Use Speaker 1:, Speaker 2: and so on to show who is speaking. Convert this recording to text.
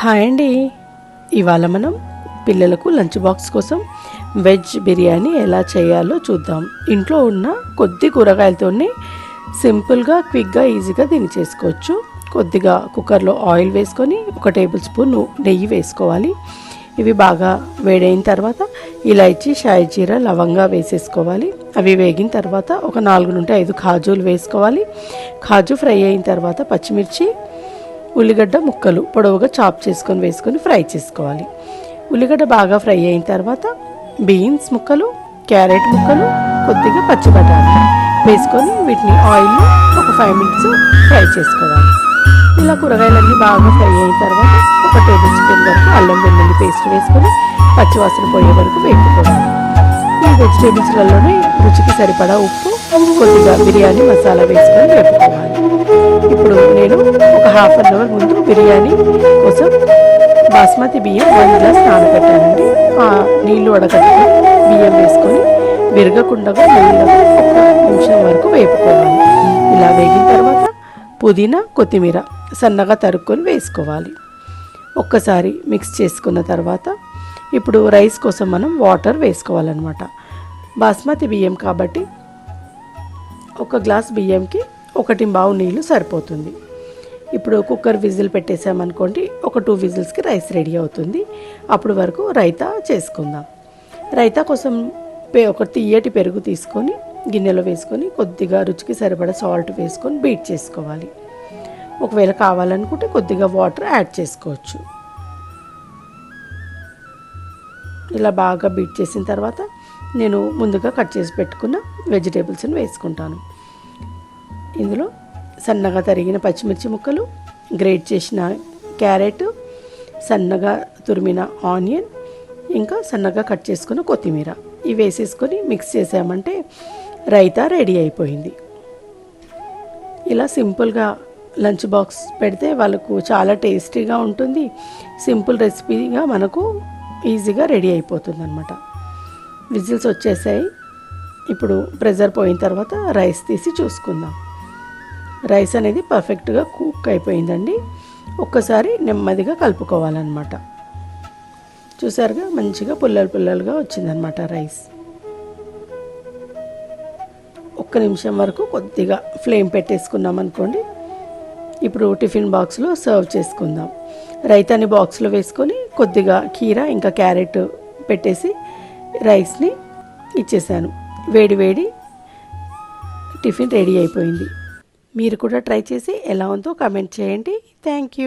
Speaker 1: Hi అండి. ఇవాళ మనం పిల్లలకు లంచ్ బాక్స్ కోసం వెజ్ బిర్యానీ ఎలా చేయాలో చూద్దాం. ఇంట్లో ఉన్న కొద్ది కూరగాయలతోనే సింపుల్గా క్విక్గా ఈజీగా దీన్ని చేసుకోవచ్చు. కొద్దిగా కుక్కర్లో ఆయిల్ వేసుకొని ఒక టేబుల్ స్పూన్ నెయ్యి వేసుకోవాలి. ఇవి బాగా వేడైన తర్వాత ఇలాచి షాయిజీర లవంగా వేసేసుకోవాలి. అవి వేగిన తర్వాత ఒక నాలుగు నుండి ఐదు కాజులు వేసుకోవాలి. కాజు ఫ్రై అయిన తర్వాత పచ్చిమిర్చి ఉల్లిగడ్డ ముక్కలు పొడవుగా చాప్ చేసుకొని వేసుకొని ఫ్రై చేసుకోవాలి. ఉల్లిగడ్డ బాగా ఫ్రై అయిన తర్వాత బీన్స్ ముక్కలు క్యారెట్ ముక్కలు కొద్దిగా పచ్చి బఠానీ వేసుకొని వీటిని ఆయిల్లో ఒక ఫైవ్ మినిట్స్ ఫ్రై చేసుకోవాలి. ఇలా కూరగాయలన్నీ బాగా ఫ్రై అయిన తర్వాత ఒక టేబుల్ స్పూన్ వరకు అల్లం వెల్లుల్లి పేస్ట్ వేసుకొని పచ్చివాసన పోయే వరకు వేపుకోవాలి. ఈ వెజిటేబుల్స్లలోనే రుచికి సరిపడా ఉప్పు కొద్దిగా బిర్యానీ మసాలా వేసుకొని వేపుకోవాలి. ఇప్పుడు నేను ఒక హాఫ్ అన్ అవర్ ముందు బిర్యానీ కోసం బాస్మతి బియ్యం వన్ గ్లాస్ నానబెట్టానండి. ఆ నీళ్ళు వడగట్టుకొని బియ్యం వేసుకొని విరగకుండా మెల్లగా ఒక నిమిషం వరకు వేపుకోవాలి. ఇలా వేగిన తర్వాత పుదీనా కొత్తిమీర సన్నగా తరుక్కొని వేసుకోవాలి. ఒక్కసారి మిక్స్ చేసుకున్న తర్వాత ఇప్పుడు రైస్ కోసం మనం వాటర్ వేసుకోవాలన్నమాట. బాస్మతి బియ్యం కాబట్టి ఒక గ్లాస్ బియ్యంకి ఒకటి బావు నీళ్ళు సరిపోతుంది. ఇప్పుడు కుక్కర్ విజిల్ పెట్టేసామనుకోండి ఒక టూ విజిల్స్కి రైస్ రెడీ అవుతుంది. అప్పుడు వరకు రైతా చేసుకుందాం. రైతా కోసం పే ఒక తీయటి పెరుగు తీసుకొని గిన్నెలో వేసుకొని కొద్దిగా రుచికి సరిపడా సాల్ట్ వేసుకొని బీట్ చేసుకోవాలి. ఒకవేళ కావాలనుకుంటే కొద్దిగా వాటర్ యాడ్ చేసుకోవచ్చు. ఇలా బాగా బీట్ చేసిన తర్వాత నేను ముందుగా కట్ చేసి పెట్టుకున్న వెజిటేబుల్స్ని వేసుకుంటాను. ఇందులో సన్నగా తరిగిన పచ్చిమిర్చి ముక్కలు గ్రేట్ చేసిన క్యారెట్ సన్నగా తురిమిన ఆనియన్ ఇంకా సన్నగా కట్ చేసుకున్న కొత్తిమీర. ఇవి వేసేసుకొని మిక్స్ చేసామంటే రైతా రెడీ అయిపోయింది. ఇలా సింపుల్గా లంచ్ బాక్స్ పెడితే వాళ్ళకు చాలా టేస్టీగా ఉంటుంది. సింపుల్ రెసిపీగా మనకు ఈజీగా రెడీ అయిపోతుంది అనమాట విజిల్స్ వచ్చేసాయి. ఇప్పుడు ప్రెజర్ పోయిన తర్వాత రైస్ తీసి చూసుకుందాం. రైస్ అనేది పర్ఫెక్ట్గా కుక్ అయిపోయిందండి. ఒక్కసారి నెమ్మదిగా కలుపుకోవాలన్నమాట. చూసారుగా? మంచిగా పుల్లలు పుల్లలుగా వచ్చిందనమాట రైస్. ఒక్క నిమిషం వరకు కొద్దిగా ఫ్లేమ్ పెట్టేసుకున్నాం అనుకోండి. ఇప్పుడు టిఫిన్ బాక్స్లో సర్వ్ చేసుకుందాం. రైతాని బాక్స్లో వేసుకొని కొద్దిగా కీర ఇంకా క్యారెట్ పెట్టేసి రైస్ని ఇచ్చేసాను. వేడి వేడి టిఫిన్ రెడీ అయిపోయింది. మీరు కూడా ట్రై చేసి ఎలా ఉందో కమెంట్ చేయండి. Thank you